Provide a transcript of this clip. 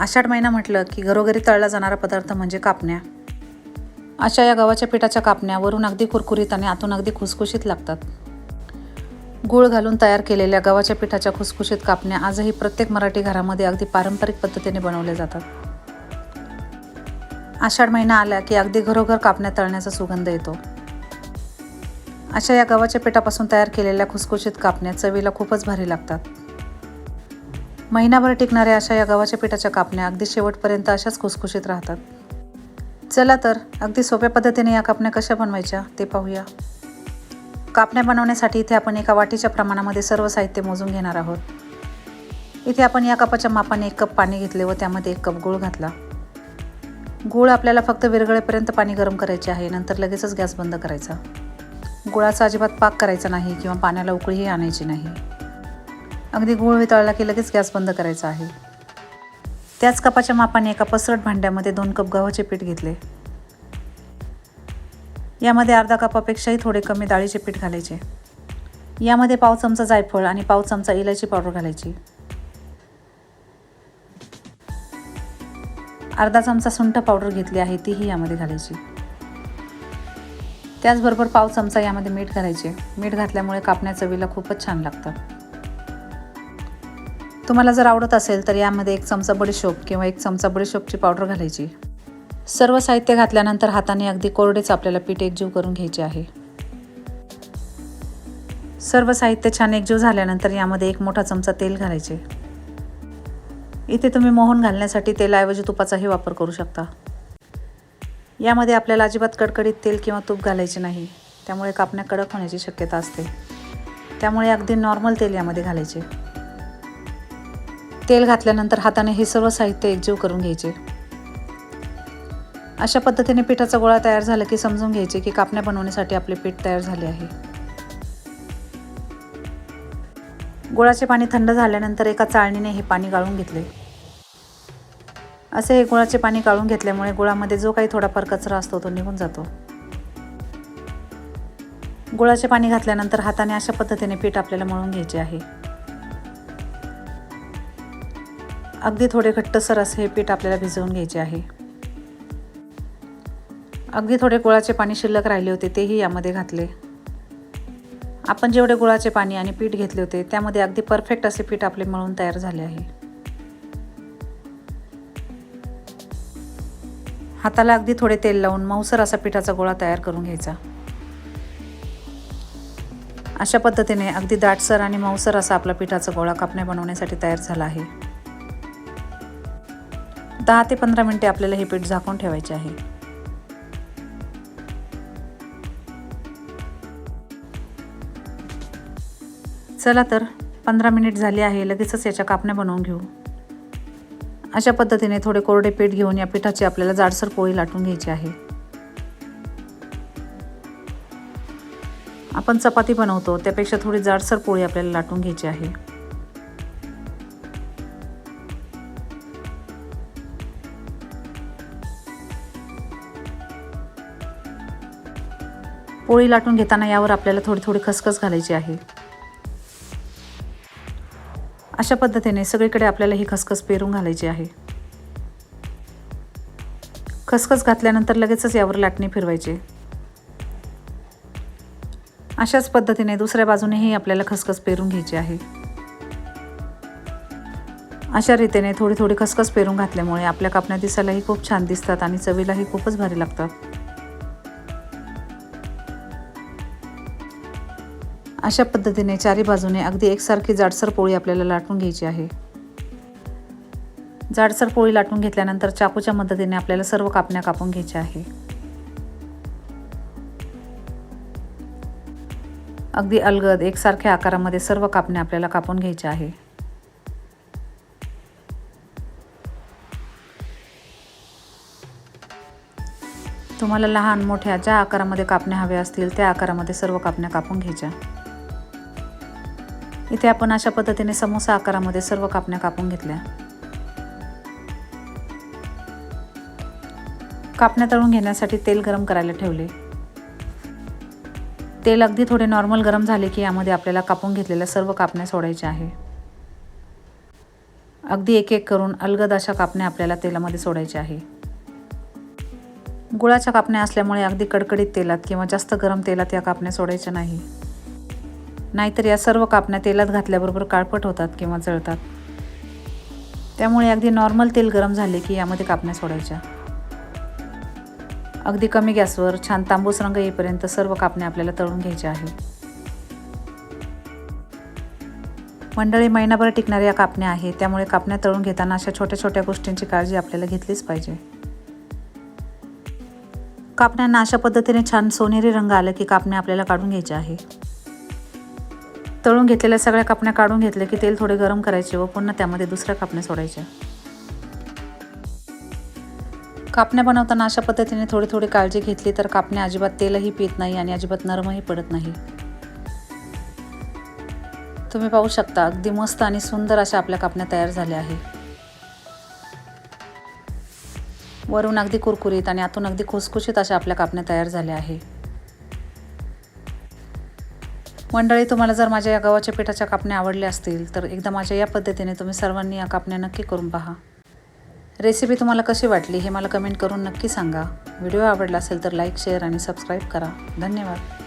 आषाढ महिना म्हटलं की घरोघरी तळला जाणारा पदार्थ म्हणजे कापण्या. अशा या गव्हाच्या पिठाच्या कापण्या वरून अगदी कुरकुरीत आणि आतून अगदी खुसखुशीत लागतात. गूळ घालून तयार केलेल्या गव्हाच्या पिठाच्या खुसखुशीत कापण्या आजही प्रत्येक मराठी घरामध्ये अगदी पारंपरिक पद्धतीने बनवल्या जातात. आषाढ महिना आला की अगदी घरोघर कापण्या तळण्याचा सुगंध येतो. अशा या गव्हाच्या पिठापासून तयार केलेल्या खुसखुशीत कापण्या चवीला खूपच भारी लागतात. महिनाभर टिकणाऱ्या अशा या गव्हाच्या पिठाच्या कापण्या अगदी शेवटपर्यंत अशाच खुसखुशीत राहतात. चला तर अगदी सोप्या पद्धतीने या कापण्या कशा बनवायच्या ते पाहूया. कापण्या बनवण्यासाठी इथे आपण एका वाटीच्या प्रमाणामध्ये सर्व साहित्य मोजून घेणार आहोत. इथे आपण या कपाच्या मापाने एक कप पाणी घेतले व त्यामध्ये एक कप गूळ घातला. गूळ आपल्याला फक्त विरघळेपर्यंत पाणी गरम करायचे आहे नंतर लगेचच गॅस बंद करायचा. गुळाचा अजिबात पाक करायचा नाही किंवा पाण्याला उकळीही आणायची नाही. अगदी गूळ वितळला की लगेच गॅस बंद करायचा आहे. त्याच कपाच्या मापाने एका पसरट भांड्यामध्ये दोन कप गव्हाचे पीठ घेतले. यामध्ये अर्धा कपापेक्षाही थोडे कमी डाळीचे पीठ घालायचे. यामध्ये पाव चमचा जायफळ आणि पाव चमचा इलायची पावडर घालायची. अर्धा चमचा सुंठ पावडर घेतली आहे तीही यामध्ये घालायची. त्याचबरोबर पाव चमचा यामध्ये मीठ घालायचे. मीठ घातल्यामुळे कापण्या चवीला खूपच छान लागतं. तुम्हाला जर आवडत असेल तर यामध्ये एक चमचा बडीशोप किंवा एक चमचा बडीशोपची पावडर घालायची. सर्व साहित्य घातल्यानंतर हाताने अगदी कोरडेच आपल्याला पीठ एकजीव करून घ्यायचे आहे. सर्व साहित्य छान एकजीव झाल्यानंतर यामध्ये एक मोठा चमचा तेल घालायचे. इथे तुम्ही मोहन घालण्यासाठी तेलाऐवजी तुपाचाही वापर करू शकता. यामध्ये आपल्याला अजिबात कडकडीत तेल किंवा तूप घालायचे नाही. त्यामुळे कापण्या कडक होण्याची शक्यता असते. त्यामुळे अगदी नॉर्मल तेल यामध्ये घालायचे. तेल घातल्यानंतर हाताने हे सर्व साहित्य एकजीव करून घ्यायचे. अशा पद्धतीने पिठाचा गोळा तयार झाला की समजून घ्यायचे की कापण्या बनवण्यासाठी आपले पीठ तयार झाले आहे. गुळाचे पाणी थंड झाल्यानंतर एका चाळणीने हे पाणी गाळून घेतले. असे हे गुळाचे पाणी गाळून घेतल्यामुळे गुळामध्ये जो काही थोडाफार कचरा असतो तो निघून जातो. गुळाचे पाणी घातल्यानंतर हाताने अशा पद्धतीने पीठ आपल्याला मळून घ्यायचे आहे. अगदी थोडे घट्टसर असे हे पीठ आपल्याला भिजवून घ्यायचे आहे. अगदी थोडे गुळाचे पाणी शिल्लक राहिले होते तेही यामध्ये घातले. आपण जेवढे गुळाचे पाणी आणि पीठ घेतले होते त्यामध्ये अगदी परफेक्ट असे पीठ आपले मळून तयार झाले आहे. हाताला अगदी थोडे तेल लावून मऊसर असा पिठाचा गोळा तयार करून घ्यायचा. अशा पद्धतीने अगदी दाटसर आणि मऊसर असा आपला पिठाचा गोळा कापणे बनवण्यासाठी तयार झाला आहे. दहा ते पंधरा मिनिटे आपल्याला हे पीठ झाकून ठेवायचे आहे. चला तर पंधरा मिनिट झाली आहे लगेचच याच्या कापण्या बनवून घेऊ. अशा पद्धतीने थोडे कोरडे पीठ घेऊन या पिठाची आपल्याला जाडसर पोळी लाटून घ्यायची आहे. आपण चपाती बनवतो त्यापेक्षा थोडी जाडसर पोळी आपल्याला लाटून घ्यायची आहे. पोळी लाटून घेताना यावर आपल्याला थोडी थोडी खसखस घालायची आहे. अशा पद्धतीने सगळीकडे आपल्याला ही खसखस पेरून घालायची आहे. खसखस घातल्यानंतर लगेचच यावर लाटणी फिरवायचे. अशाच पद्धतीने दुसऱ्या बाजूनेही आपल्याला खसखस पेरून घ्यायची आहे. अशा रीतीने थोडी थोडी खसखस पेरून घातल्यामुळे आपल्या कापण्या दिसायलाही खूप छान दिसतात आणि चवीलाही खूपच भारी लागतात. अशा पद्धतीने चारी बाजूने अगदी एकसारखी जाडसर पोळी आपल्याला लाटून घ्यायची आहे. जाडसर पोळी लाटून घेतल्यानंतर चाकूच्या मदतीने आपल्याला सर्व कापण्या कापून घ्यायच्या आहे. अगदी अलगद एकसारख्या आकारामध्ये सर्व कापण्या आपल्याला कापून घ्यायच्या आहे. तुम्हाला लहान मोठ्या ज्या आकारामध्ये कापण्या हव्या असतील त्या आकारामध्ये सर्व कापण्या कापून घ्यायच्या. इथे आपण अशा पद्धतीने समोसा आकारामध्ये सर्व कापण्या कापून घेतल्या. कापण्या तळून घेण्यासाठी तेल गरम करायला ठेवले. तेल अगदी थोडे नॉर्मल गरम झाले की यामध्ये आपल्याला कापून घेतलेल्या सर्व कापण्या सोडायच्या आहे. अगदी एक एक करून अलगद अशा कापण्या आपल्याला तेलामध्ये सोडायच्या आहे. गुळाच्या कापण्या असल्यामुळे अगदी कडकडीत तेलात किंवा जास्त गरम तेलात या कापण्या सोडायच्या नाही. नाहीतर या सर्व कापण्या तेलात घातल्याबरोबर काळपट होतात किंवा जळतात. त्यामुळे अगदी नॉर्मल तेल गरम झाले की यामध्ये कापण्या सोडायच्या. अगदी कमी गॅसवर छान तांबूस रंग येईपर्यंत सर्व कापण्या आपल्याला तळून घ्यायच्या आहे मंडळी महिनाभर टिकणाऱ्या या कापण्या आहेत. त्यामुळे कापण्या तळून घेताना अशा छोट्या छोट्या गोष्टींची काळजी आपल्याला घेतलीच पाहिजे. कापण्यांना अशा पद्धतीने छान सोनेरी रंग आला की कापण्या आपल्याला काढून घ्यायच्या आहे तळून घेतलेल्या सगळ्या कापण्या काढून घेतल्या की तेल थोडे गरम करायचे व पुन्हा त्यामध्ये दुसऱ्या कापण्या सोडायच्या. कापण्या बनवताना अशा पद्धतीने थोडी थोडी काळजी घेतली तर कापण्या अजिबात तेलही पित नाही आणि अजिबात नरमही पडत नाही. तुम्ही पाहू शकता अगदी मस्त आणि सुंदर अशा आपल्या कापण्या तयार झाल्या आहे. वरून अगदी कुरकुरीत आणि आतून अगदी खुसखुशीत अशा आपल्या कापण्या तयार झाल्या आहे. मंडळी तुम्हाला जर माझ्या या गव्हाच्या पिठाच्या कापण्या आवडल्या असतील तर एकदा माझ्या या पद्धतीने तुम्ही सर्वांनी या कापण्या नक्की करून पहा. रेसिपी तुम्हाला कशी वाटली हे मला कमेंट करून नक्की सांगा. व्हिडिओ आवडला असेल तर लाईक शेअर आणि सबस्क्राईब करा. धन्यवाद.